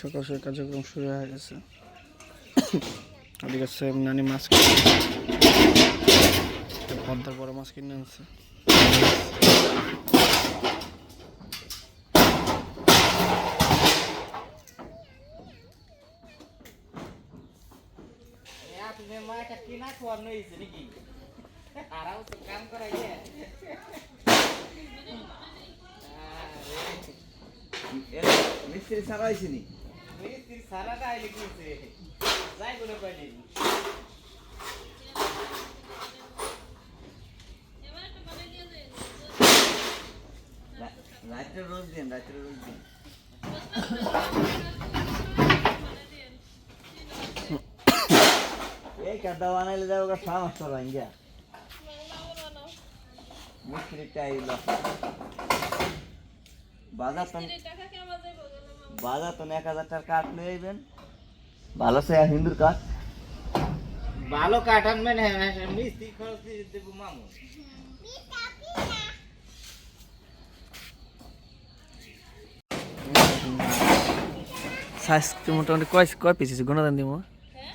সকাল কার্যক্রম শুরু হয়ে গেছে। ওদিকে সাহেব নানি মাছ পদ্মার বড় মাছ কিনে আনছে। কিনা খোয়ার নইছে নাকি? মিস্ত্রি সারাটা আইলে কিছে যাই বলে কয়দিন রাত্রে রোজ দিন রাত্রে রোজ দিন। এই কাদা বানাইলে যাব সমস্যা ভাঙ্গা মিস্ত্রি চাইল বাজার বাজার তো এক হাজার টাকার কাঠ লয়ে আইবেন। ভালো সে হিন্দুর কাঠ। ভালো কাঠান মানে মিস্ত্রি খরচ দিয়ে দেবো মামু। সাইজ মোটামুটি কয় কয় পিস আছে? গুণাদান দিব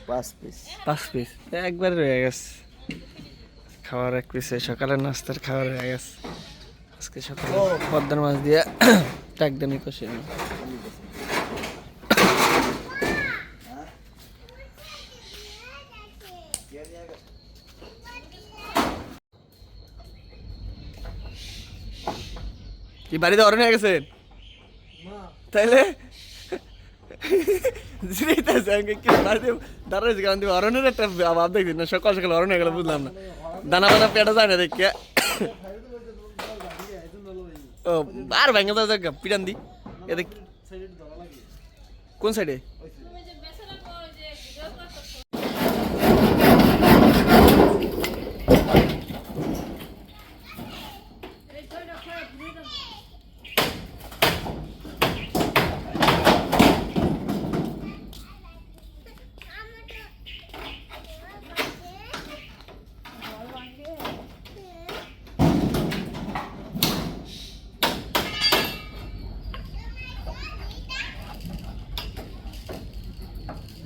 পাঁচ পিস পাঁচ পিস একবারে রয়ে গেছে। খাওয়ার এক পিসে সকালের নাস্তার খাওয়ার রয়ে গেছে। আজকে সকালে পদ্মার মাছ দিয়ে টাকদানি কষে নিই। কি বাড়িতে অরণ হয়ে গেছেন তাইলে? জিনিস আমি কি বাড়িতে দাঁড়াইছি কারণ তুমি অরণের একটা ভাব দেখছি না। সকাল সকাল অরণ হয়ে গেল, বুঝলাম না। দানা বানা পেটা যায় না দেখে। ও, আর ভেঙে জায়গা পিটান দি। এতে কোন সাইডে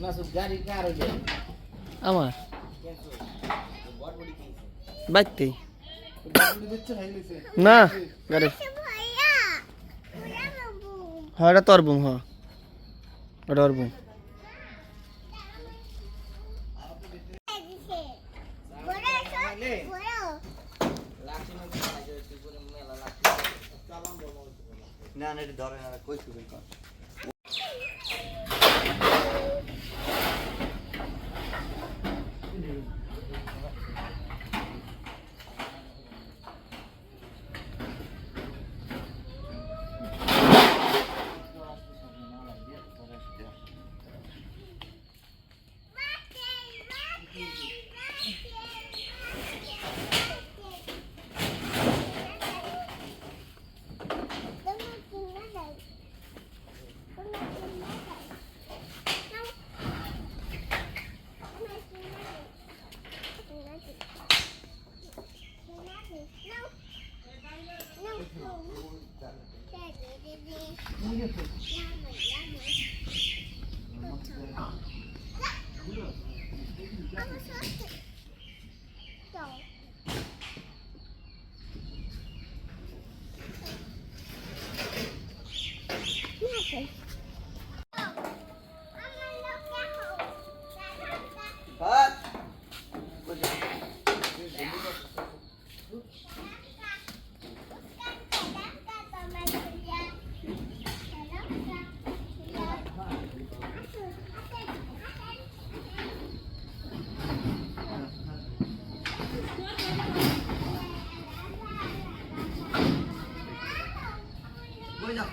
মাসুদ গাড়ি কার হইলে আমার? বাইতেই না গাড়ি হ্যাঁ এটা তোর বুম হ্যাঁ। ওটা ওর বুম। করে না না এটা ধরে না কই কাঠ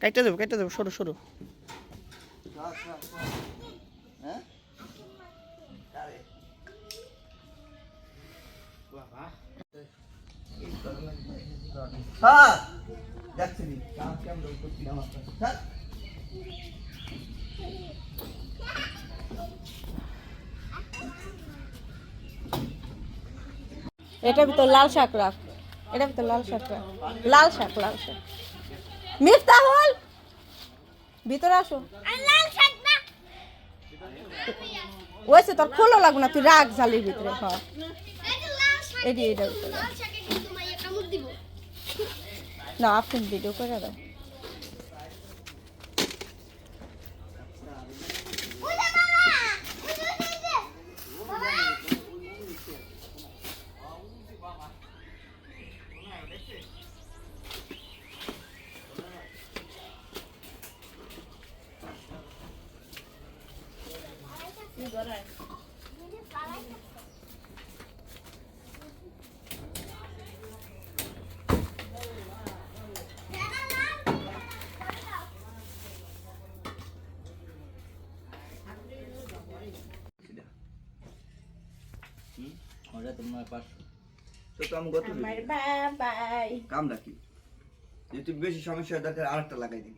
কাইটা দেবো কাইটা দেবো সরু সরো। এটা ভিতর লাল শাক রাখ। এটা ভিতর লাল শাক রাখ। লাল শাক লাল শাক। মিফতাহুল ভিতরে আসো। ওইসে তোর খোলো লাগবে না, তুই রাখ জালির ভিতরে এডি এটা রাখ। না, আপনি ভিডিও করে দাও। ওটা তোমার পাঁচশো তো তো আমি আমার বাবাই। কাম রাখি যদি বেশি সমস্যা হয় দরকার আরেকটা লাগাই দিন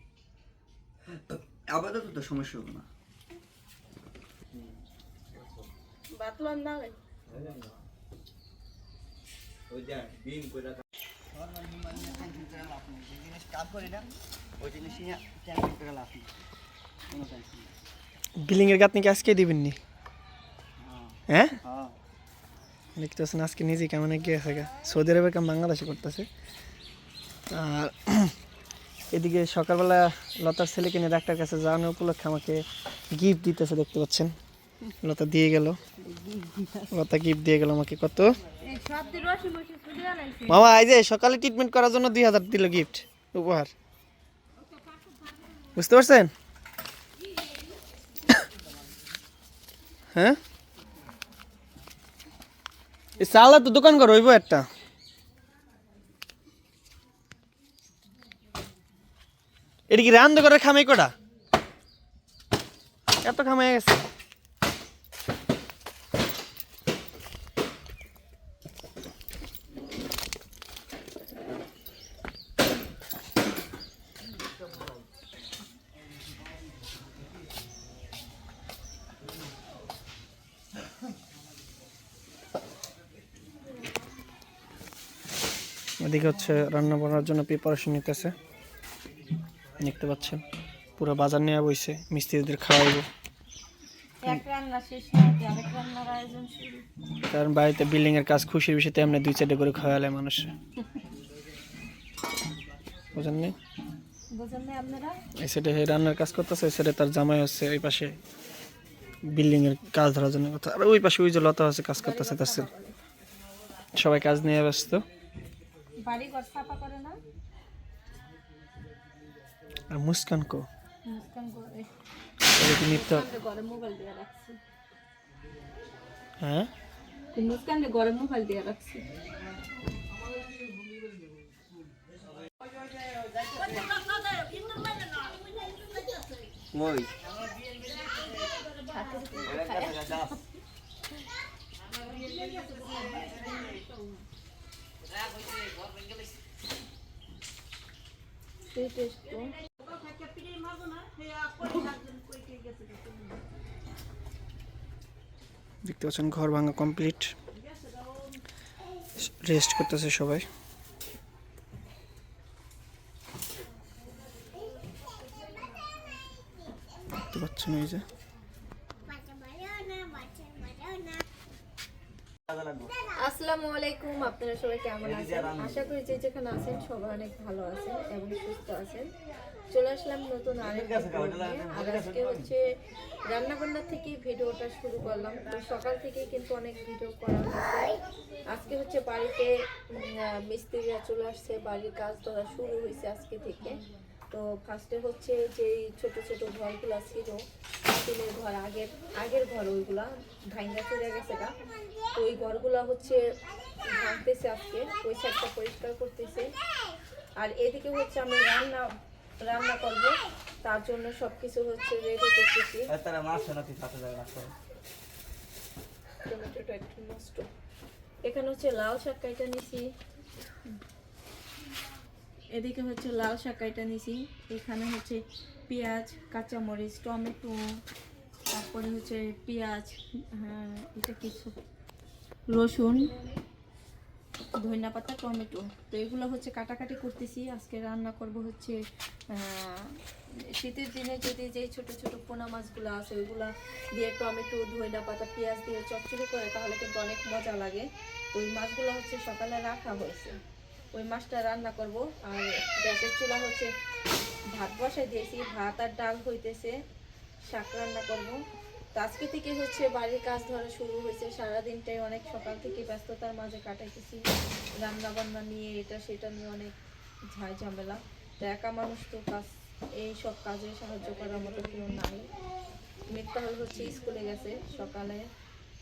আপাতত তো সমস্যা হবে না। ওই যে করে কাজ করি না ওই জিনিস করে লাভ নেই কোনো টেনশন নেই বিলিং এর গাত নাকি আজকে দিবেন নি হ্যাঁ? হ্যাঁ। দেখতেছেন, আজকে নিজে কেমন এগিয়ে গা। সৌদি আরবের কাম বাংলাদেশে করতেছে। আর এদিকে সকালবেলা লতার ছেলেকে নিয়ে ডাক্তার কাছে যাওয়ানো উপলক্ষে আমাকে গিফট দিতেছে, দেখতে পাচ্ছেন? লতা দিয়ে গেল। লতা গিফট দিয়ে গেল আমাকে। কত? মামা, এই যে সকালে ট্রিটমেন্ট করার জন্য দুই হাজার দিল গিফট উপহার। বুঝতে পারছেন? হ্যাঁ? চালা তো দোকান ঘর হইব একটা। এটা কি রান্না করে খামাই কটা? এত খামাই গেছে এদিকে হচ্ছে রান্না বান্নার জন্য প্রিপারেশন নিতেছে। দেখতে পাচ্ছেন পুরো বাজার নিয়ে বইছে মিস্ত্রিদের খাওয়াইবো। এক রান্না শেষ হয়েছে আরেক রান্নার আয়োজন শুরু। কারণ বাড়িতে বিল্ডিং এর কাজ খুশির বেশি তেমনি দুই চারটে করে খাওয়ালে মানুষ। বুঝেন নি? বুঝেন না আপনারা? এই সাইডে রান্নার কাজ করতেছে ওই সাইডে তার জামাই হচ্ছে ওই পাশে বিল্ডিং এর কাজ ধরার জন্য কথা। আর ওই পাশে ওই যে লতা আছে কাজ করতেছে তার সবাই কাজ নিয়ে ব্যস্ত। বাড়ি ঘর সাফা করে না? আর মুস্কান কো? মুস্কান করে এদিকে নিত্য ঘরে মোবাইল দিয়ে রাখছি। হ্যাঁ? মুস্কান ঘরে মোবাইল দিয়ে রাখছি। ওই দেখতে পাচ্ছেন ঘর ভাঙা কমপ্লিট রেস্ট করতেছে সবাই। দেখতে পাচ্ছেন এই যে। আপনারা সবাই কেমন আছেন? আশা করি যে যেখানে আছেন সবাই অনেক ভালো আছেন এবং সুস্থ আছেন। চলে আসলাম নতুন আরেক আর আজকে হচ্ছে রান্না বান্না থেকে ভিডিওটা শুরু করলাম। তো সকাল থেকে কিন্তু অনেক ভিডিও করা হয়েছে আজকে হচ্ছে বাড়িতে মিস্ত্রিরা চলে আসছে বাড়ির কাজ ধরা শুরু হয়েছে আজকে থেকে। তো ফার্স্টে হচ্ছে যে ছোট ছোট ঘরগুলো ছিল স্টিলের ঘর আগের আগের ঘর ওইগুলা ভাঙ্গা চলে গেছে গা। তো ওই ঘরগুলো হচ্ছে ভাঙতেছে আজকে ওই সাইডটা পরিষ্কার করতেছে। আর এদিকে হচ্ছে আমি রান্না রান্না করব তার জন্য সব কিছু হচ্ছে রেডি করতেছি। তারা মাছ নাকি সাথে যায়। টমেটোটা একটু নষ্ট। এখানে হচ্ছে লাল শাক কাইটা নিছি। এদিকে হচ্ছে লাল শাক কাইটা নিছি। এখানে হচ্ছে পেঁয়াজ, কাঁচামরিচ, টমেটো, তারপরে হচ্ছে পেঁয়াজ হ্যাঁ এটা কিছু। রসুন ধনিয়া পাতা টমেটো। তো এগুলো হচ্ছে কাটাকাটি করতেছি। আজকে রান্না করব হচ্ছে শীতের দিনে যদি যে ছোট ছোট পোনা মাছগুলো আছে, ওইগুলো দিয়ে টমেটো ধনিয়া পাতা পেঁয়াজ দিয়ে চচ্চড়ি করে, তাহলে কিন্তু অনেক মজা লাগে। ওই মাছগুলো হচ্ছে সকালে রাখা হয়েছে। ওই মাছটা রান্না করব। আর গ্যাসের চুলা হচ্ছে ভাত বসাই দিয়েছি ভাত আর ডাল হইতেছে শাক রান্না করব। তো আজকে থেকে হচ্ছে বাড়ির কাজ ধরা শুরু হয়েছে সারাদিনটাই অনেক সকাল থেকে ব্যস্ততার মাঝে কাটাইতেছি। রান্না বান্না নিয়ে এটা সেটা নিয়ে অনেক ঝাই ঝামেলা। তো একা মানুষ তো কাজ এই সব কাজে সাহায্য করার মতো কেউ নাই। মিফতাল হচ্ছে স্কুলে গেছে সকালে।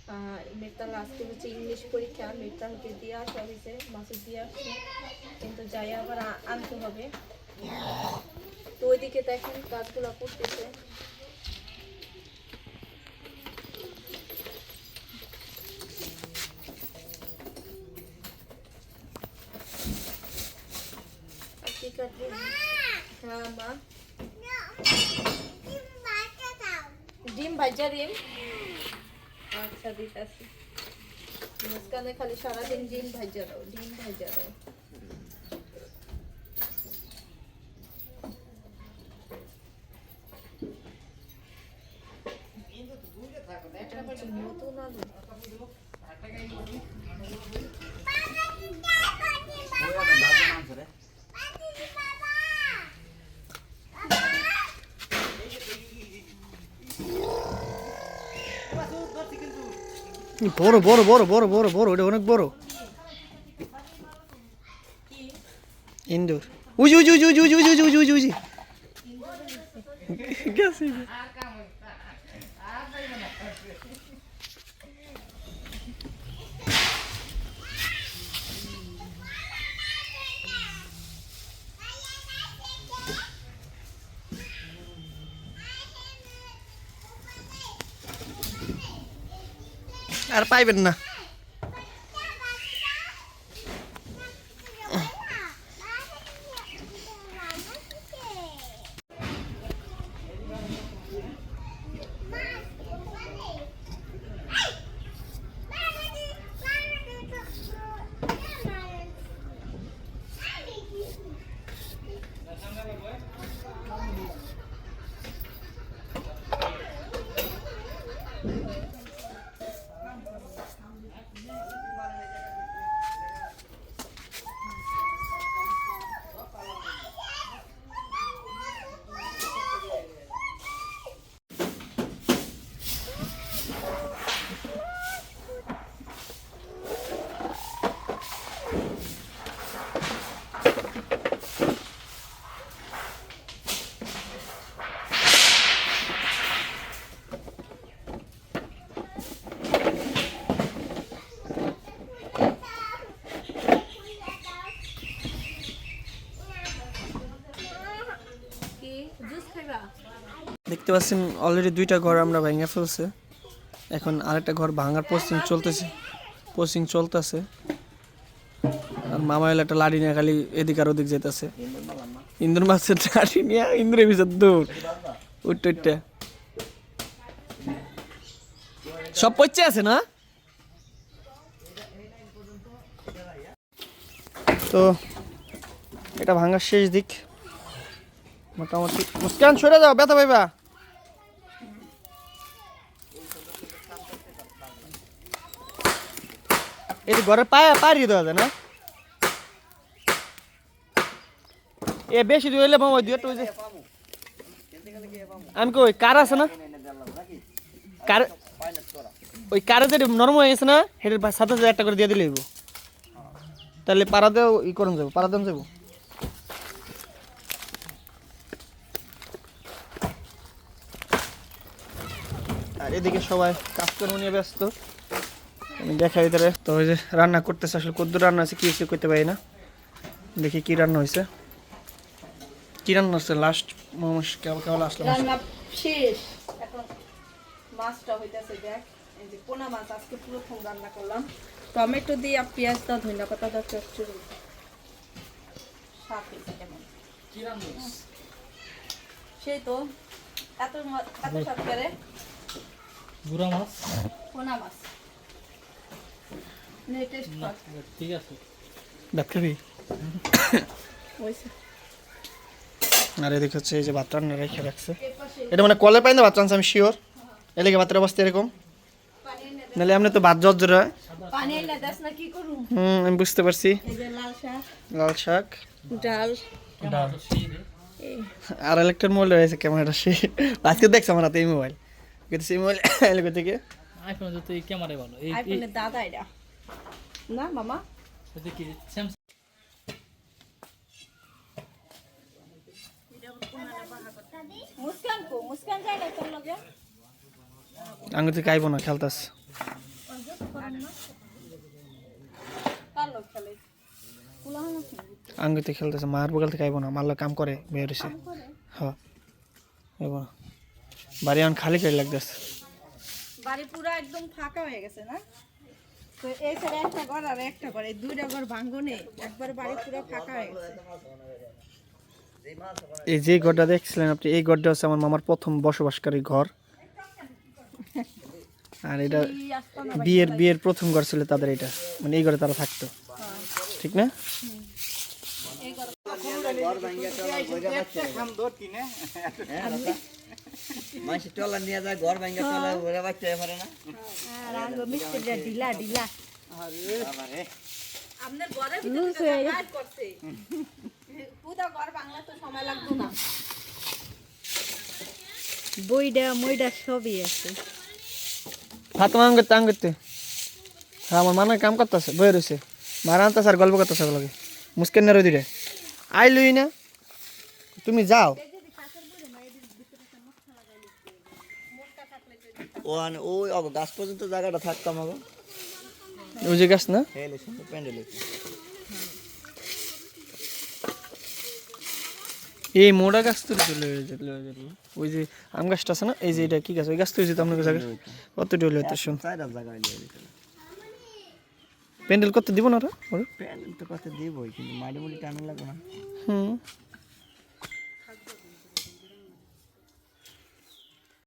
আহ, মিফতাল আজকে হচ্ছে ইংলিশ পরীক্ষা মিফতালকে দিয়ে আসা হয়েছে মাসে দিয়ে আসছে। কিন্তু যাই আবার আনতে হবে। তো ওইদিকে দেখেন কাজগুলো করতেছে আর কি কাটবে? হ্যাঁ মা। ডিম ভাজা ডিম। আচ্ছা দিতাছি মুস্কানে খালি সারাদিন ডিম ভাজা দাও, ডিম ভাজা দাও এটা হচ্ছে নতুন আলু ওই একটা ভাজা মাংস রে। বড় বড় বড় বড় বড় বড় ওটা অনেক বড় ইন্দুর উজি উজি উজি উজি উজি উজি উজি উজি উজি গেছে আর পাইবেন না কি জুস খাইবা দেখতে পাচ্ছেন অলরেডি দুইটা ঘর আমরা ভেঙে ফেলছে। এখন আরেকটা ঘর ভাঙার পোস্টিং চলতেছে। পোস্টিং চলতেছে। আর মামা একটা লাড়ি নিয়ে খালি এদিক আর ওদিক যেতেছে। ইন্দুর মাছের লাড়ি নিয়ে, ইন্দুরের ভিতর দৌড়। উঠতে উঠতে। সব পচে আছে না? তো এটা ভাঙার শেষ দিক। মোটামুটি। মুস্কান, সরে যাও, ব্যথা পাইবা। এই ঘরে পায়ে পারি দেওয়া যায় না এ বেশি দিয়ে এলে মামা দিয়ে যে আমি কই কার আছে না কার ওই কারে যে নরম হয়ে গেছে না সেটার সাত হাজার একটা করে দিয়ে দিলে হইব তাহলে পাড়াতেও ই করুন যাব পাড়াতেও যাব আর এদিকে সবাই কাজকর্ম নিয়ে ব্যস্ত আমি দেখা ভিতরে। তো ওই যে রান্না করতেছে আসলে কদ্দুর রান্না আছে কি হয়েছে করতে পারি না। দেখি কি রান্না হয়েছে। কি রান্না হচ্ছে লাস্ট মোমোস কেমন কেমন আসলো রান্না শেষ। এখন মাছটা হইতাছে দেখ। এই যে পোনা মাছ আজকে প্রথম রান্না করলাম। টমেটো দিয়ে আর পেঁয়াজ দাও ধনিয়া পাতা দাও চচ্চড়ি। স্বাদ হয়েছে কেমন? সেই তো এত এত করে। গুড়া মাছ? পোনা মাছ। নে টেস্ট কর ঠিক আছে। ভাত আর এদিকে হচ্ছে এই যে ভাত রান্না রেখে রাখছে। এটা মানে কলে পাই না ভাত রান্না আমি শিওর এদিকে ভাতের অবস্থা এরকম। নাহলে এমনি তো ভাত জর্জর হয় হুম আমি বুঝতে পারছি। লাল শাক। ডাল। ডাল। আর ইলেকট্রন মোবাইল রয়েছে ক্যামেরাটা সে? আজকে দেখছি আমার হাতে এই মোবাইল। কিন্তু সেই মোবাইল এলে থেকে। আইফোন তো এই ক্যামেরাই ভালো। আইফোনের দাদা এটা। না মামা? মুস্কান কো মুস্কান যায় না তোর লগে? আঙ্গুর থেকে আইব না খেলতাস। খেলে। আঙ্গুর খেলতেছে মার বগল থেকে আইব না মারলে কাম করে বের হয়েছে হ্যাঁ বাড়ি আন খালি করে লাগতেছে। বাড়ি পুরো একদম ফাঁকা হয়ে গেছে না? তো এই সাইডে একটা ঘর আর একটা ঘর। এই দুইটা ঘর ভাঙ্গনে একবার বাড়ি পুরো ফাঁকা হয়ে গেছে। এই যে ঘরটা দেখছিলেন আপনি এই ঘরটা হচ্ছে আমার মামার প্রথম বসবাসকারী ঘর। আর এটা বিয়ের বিয়ের প্রথম ঘর ছিল তাদের এটা। মানে এই ঘরে তারা থাকতো। ঠিক না? মানুষের টলা নিয়ে যায় ঘর ভাঙ্গা টলা ঘুরে বাচ্চা পারে না। আর আঙ্গ মিস্ত্রিটা ঢিলা ঢিলা। বাবারে আপনার ঘরের ভিতরে কাজ করছে। পুরো ঘর বাংলা তো সময় লাগতো না। বইডা মইডা সবই আছে। মান করতে আম করতে হ্যাঁ আমার মানে কাম করতেছে বয়ে রয়েছে মারা আনতেছে আর গল্প করতেছে লাগে মুস্কেন না রোদিরে আই লুই না? তুমি যাও। ও আনে ওই অগো গাছ পর্যন্ত জায়গাটা থাকতাম আগো ওই যে গাছ না? হেলে সুন্দর প্যান্ডেল এই মোড়া গাছ তো চলে ওই যে আম গাছটা আছে না? এই যে এটা কি গাছ? ওই গাছ তো যেত আপনার জায়গায় কত ডল হইতে শুন প্যান্ডেল করতে দিব না ওরা? প্যান্ডেল তো কথা দিবই কিন্তু মাটি মুড়ি টানা লাগবে না। হুম।